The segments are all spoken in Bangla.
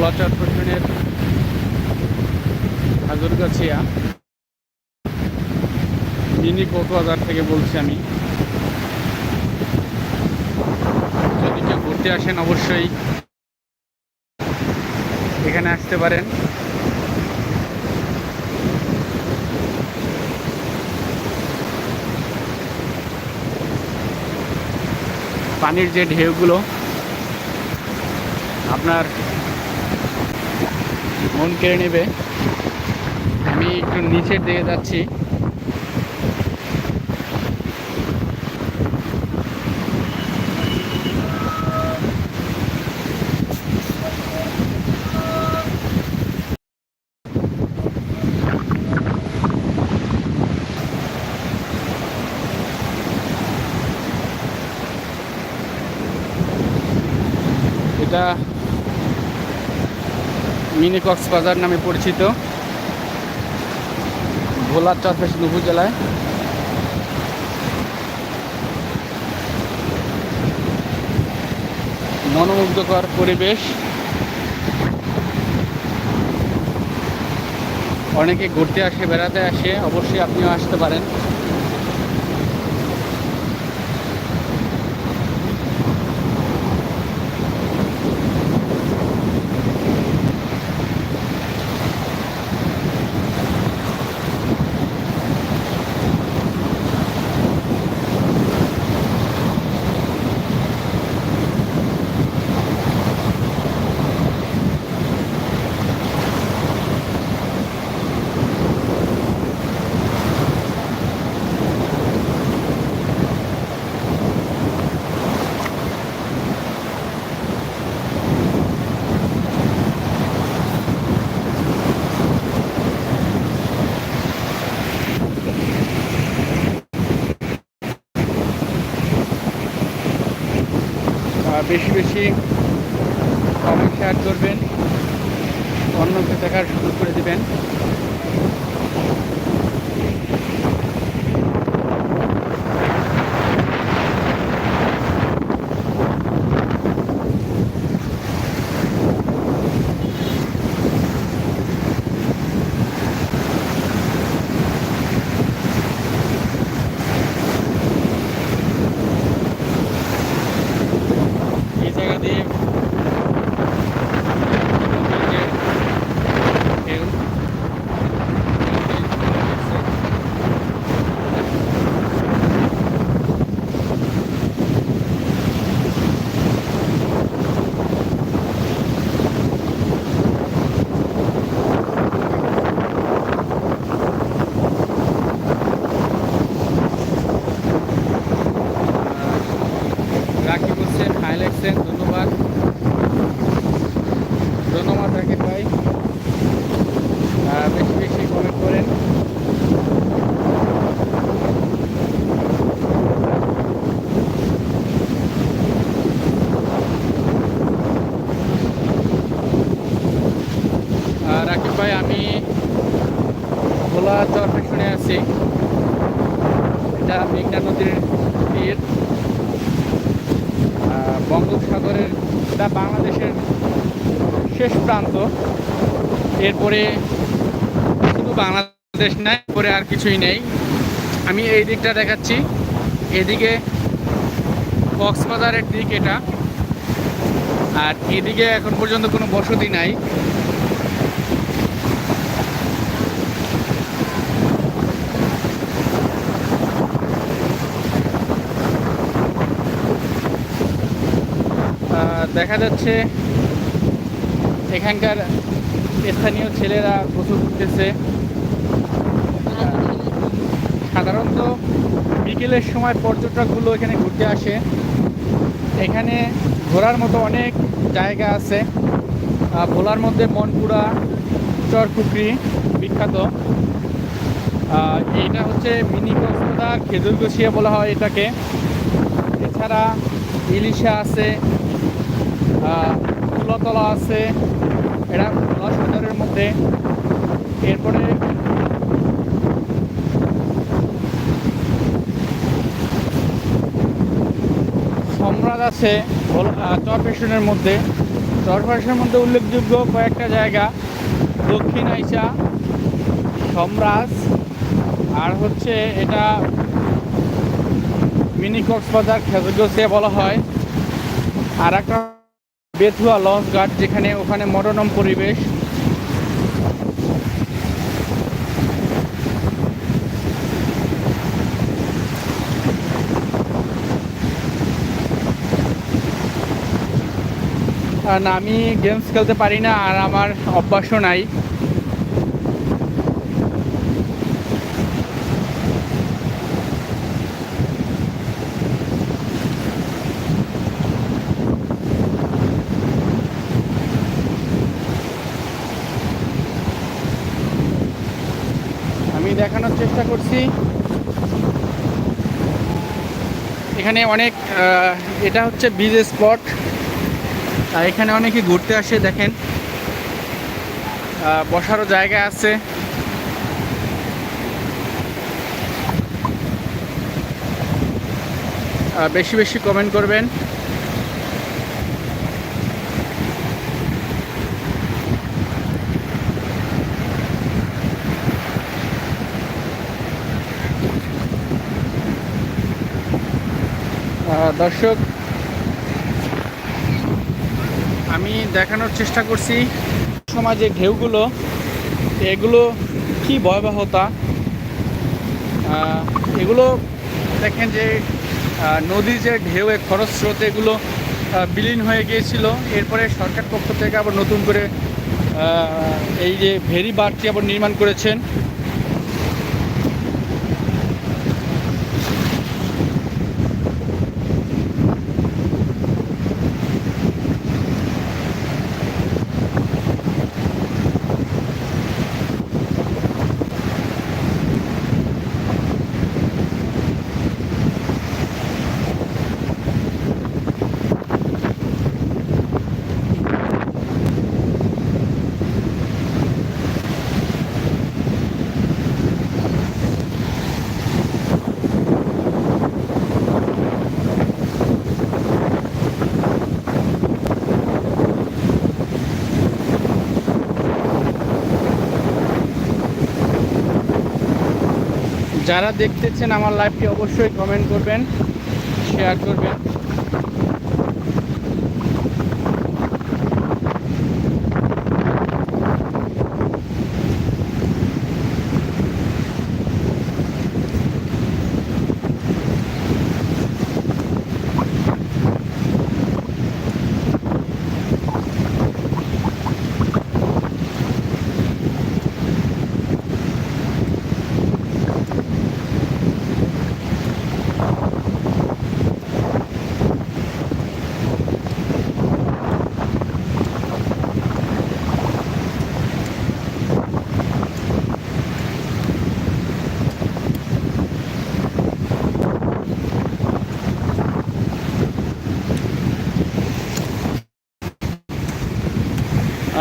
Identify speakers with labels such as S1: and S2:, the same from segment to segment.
S1: ভোলা চট্টগ্রামের হাজুরগাছিয়া মিনি কক্সবাজার থেকে বলছি আমি। যদি কেউ ঘুরতে আসেন অবশ্যই এখানে আসতে পারেন। পানির যে ঢেউগুলো, আপনার মন কেড়ে নেবে। আমি একটু নিচের দিকে যাচ্ছি। এটা মিনি কক্সবাজার নামে পরিচিত। ভোলার চরপেশন উপজেলায়। মনোমুগ্ধকর পরিবেশ। অনেকে ঘুরতে আসে, বেড়াতে আসে, অবশ্যই আপনিও আসতে পারেন। বেশি বেশি কমেন্ট শেয়ার করবেন অন্যকে দেখার সুযোগ করে দিবেন। এই জায়গা দিয়ে নদীর যে ঢেউ, রাকিব হোসেন হাই লেখছেন ধন্যবাদ ধন্যবাদ রাকিব ভাই আহ, বেশি বেশি কমেন্ট করেন আহ, রাকিব ভাই, আমি ভোলা চরপেশনে আছি। এটা মেঘনা নদীর তীর। বঙ্গোপসাগরের এটা বাংলাদেশের শেষ প্রান্ত। এরপরে শুধু বাংলাদেশ নাই, এরপরে আর কিছুই নেই। আমি এই দিকটা দেখাচ্ছি। এদিকে কক্সবাজারের দিক এটা। আর এদিকে এখন পর্যন্ত কোনো বসতি নাই। দেখা যাচ্ছে এখানকার স্থানীয় ছেলেরা গোসল করতেছে সাধারণত বিকেলের সময় পর্যটকগুলো এখানে ঘুরতে আসে। এখানে ঘোরার মতো অনেক জায়গা আছে। ভোলার মধ্যে মনপুরা চরকুকরি বিখ্যাত। এটা হচ্ছে মিনি কক্সবাজার খেজুরগছিয়া বলা হয় এটাকে। এছাড়া ইলিশা আছে আহ, তুলাতলা আছে এটা দশ হাজারের মধ্যে। এরপরে সম্রাট আছে চরপেশনের মধ্যে। চরফাসের মধ্যে উল্লেখযোগ্য কয়েকটা জায়গা। দক্ষিণ আইসা সম্রাজ আর হচ্ছে এটা মিনি কক্সবাজার খেজুরগছিয়া বলা হয়। আর একটা বেথুয়া লঞ্চ গার্ড যেখানে ওখানে মনোরম পরিবেশ। আর আমি গেমস খেলতে পারি না, আর আমার অভ্যাসও নাই। আমি দেখানোর চেষ্টা করছি। এখানে অনেক এটা হচ্ছে বিজ স্পট আর এখানে অনেকে ঘুরতে আসে, দেখেন। বসারও জায়গা আছে। বেশি বেশি কমেন্ট করবেন। দর্শক, আমি দেখানোর চেষ্টা করছি। সমাজে ঢেউগুলো, এগুলো কি ভয়াবহতা? এগুলো দেখেন যে নদীর যে ঢেউ এ খরচ স্রোত, এগুলো বিলীন হয়ে গিয়েছিল। এরপরে সরকার পক্ষ থেকে আবার নতুন করে এই যে ভেরি বারটি আবার নির্মাণ করেছেন। যারা দেখতেছেন আমার লাইভটি অবশ্যই কমেন্ট করবেন শেয়ার করবেন।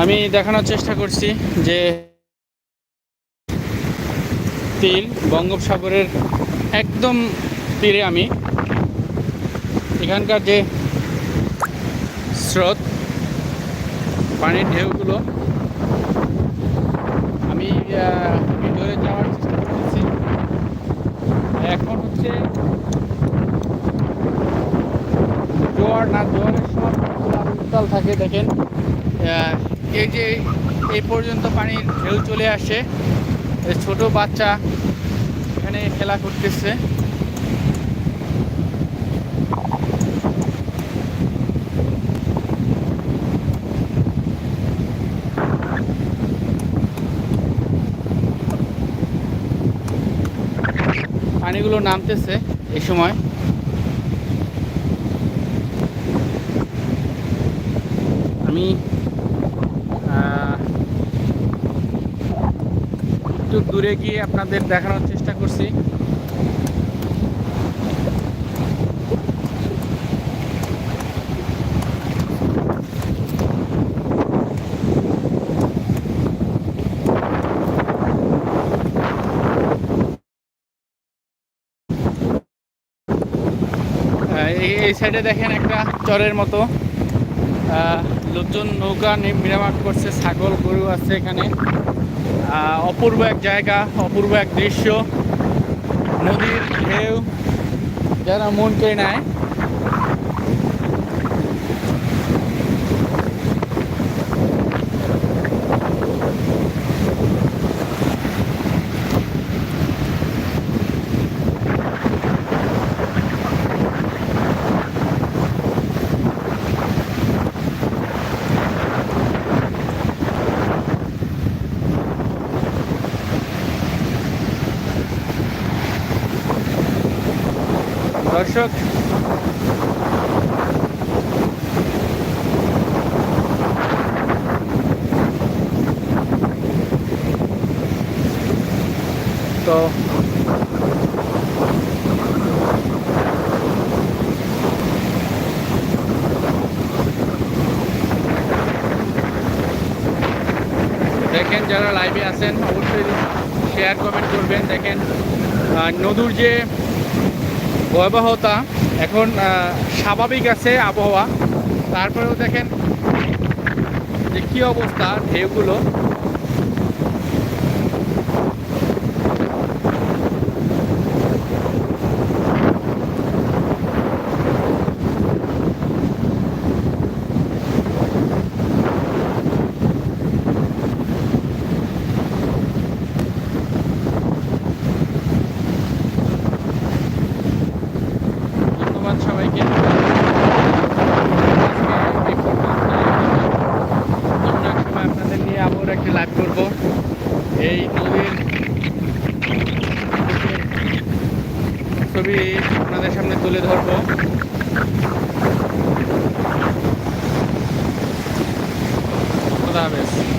S1: আমি দেখানোর চেষ্টা করছি যে তিল বঙ্গোপসাগরের একদম তীরে আমি। এখানকার যে স্রোত, পানির ঢেউগুলো, আমি ভিতরে যাওয়ার চেষ্টা করতেছি। এখন হচ্ছে জোয়ার না জোয়ারের সময় উত্তাল থাকে, দেখেন। এই যে এই পর্যন্ত পানির ঢেউ চলে আসে ছোট বাচ্চা এখানে খেলা করতেছে। পানিগুলো নামতেছে এই সময়। আমি আহ, একটু দূরে গিয়ে আপনাদের দেখানোর চেষ্টা করছি। এই সাইডে দেখেন একটা চরের মতো। লোকজন নৌকা নি- মেরামত করছে, ছাগল, গরু আছে এখানে। অপূর্ব এক জায়গা অপূর্ব এক দৃশ্য নদীর ঢেউ যারা মন কে নেয়। দর্শক তো দেখেন যারা লাইভে আছেন অবশ্যই শেয়ার কমেন্ট করবেন। দেখেন নদীর যে ভয়াবহতা এখন স্বাভাবিক আছে আবহাওয়া। তারপরেও দেখেন যে কী অবস্থা ঢেউগুলো। Buenos Aires.